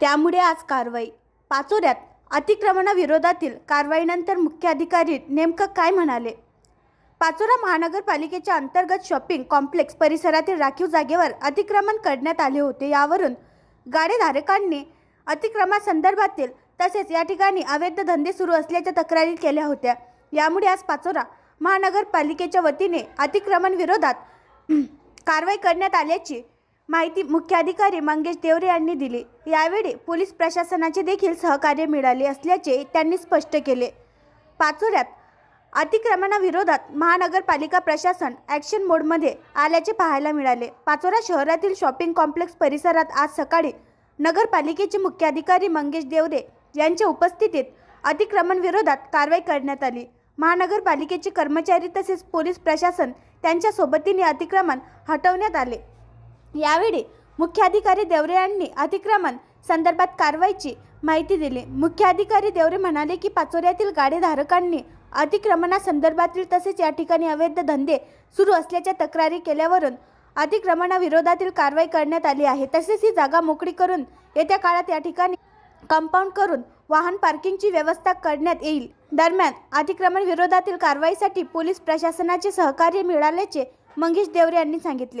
त्यामुळे आज कारवाई. पाचोऱ्यात अतिक्रमणाविरोधातील कारवाईनंतर मुख्य अधिकारी नेमकं काय म्हणाले? पाचोरा महानगरपालिकेच्या अंतर्गत शॉपिंग कॉम्प्लेक्स परिसरातील राखीव जागेवर अतिक्रमण करण्यात आले होते. यावरून गाडेधारकांनी अतिक्रमणासंदर्भातील तसेच या ठिकाणी अवैध धंदे सुरू असल्याच्या तक्रारी केल्या होत्या. यामुळे आज पाचोरा महानगरपालिकेच्या वतीने अतिक्रमण विरोधात कारवाई करण्यात आल्याची माहिती मुख्याधिकारी मंगेश देवरे यांनी दिली. यावेळी पोलीस प्रशासनाचे देखील सहकार्य मिळाले असल्याचे त्यांनी स्पष्ट केले. पाचोऱ्यात अतिक्रमणाविरोधात महानगरपालिका प्रशासन ॲक्शन मोडमध्ये आल्याचे पाहायला मिळाले. पाचोरा शहरातील शॉपिंग कॉम्प्लेक्स परिसरात आज सकाळी नगरपालिकेचे मुख्याधिकारी मंगेश देवरे यांच्या उपस्थितीत अतिक्रमणविरोधात कारवाई करण्यात आली. महानगरपालिकेचे कर्मचारी तसेच पोलीस प्रशासन त्यांच्या सोबतीने अतिक्रमण हटवण्यात आले. यावेळी मुख्याधिकारी देवरे यांनी अतिक्रमण संदर्भात कारवाईची माहिती दिली. मुख्याधिकारी देवरे म्हणाले की पाचोऱ्यातील गाडेधारकांनी अतिक्रमणासंदर्भातील तसेच या ठिकाणी अवैध धंदे सुरू असल्याच्या तक्रारी केल्यावरून अतिक्रमणाविरोधातील कारवाई करण्यात आली आहे. तसेच ही जागा मोकळी करून येत्या काळात या ठिकाणी कंपाऊंड करून वाहन पार्किंगची व्यवस्था करण्यात येईल. दरम्यान अतिक्रमण विरोधातील कारवाईसाठी पोलीस प्रशासनाचे सहकार्य मिळाल्याचे मंगेश देवरे यांनी सांगितले.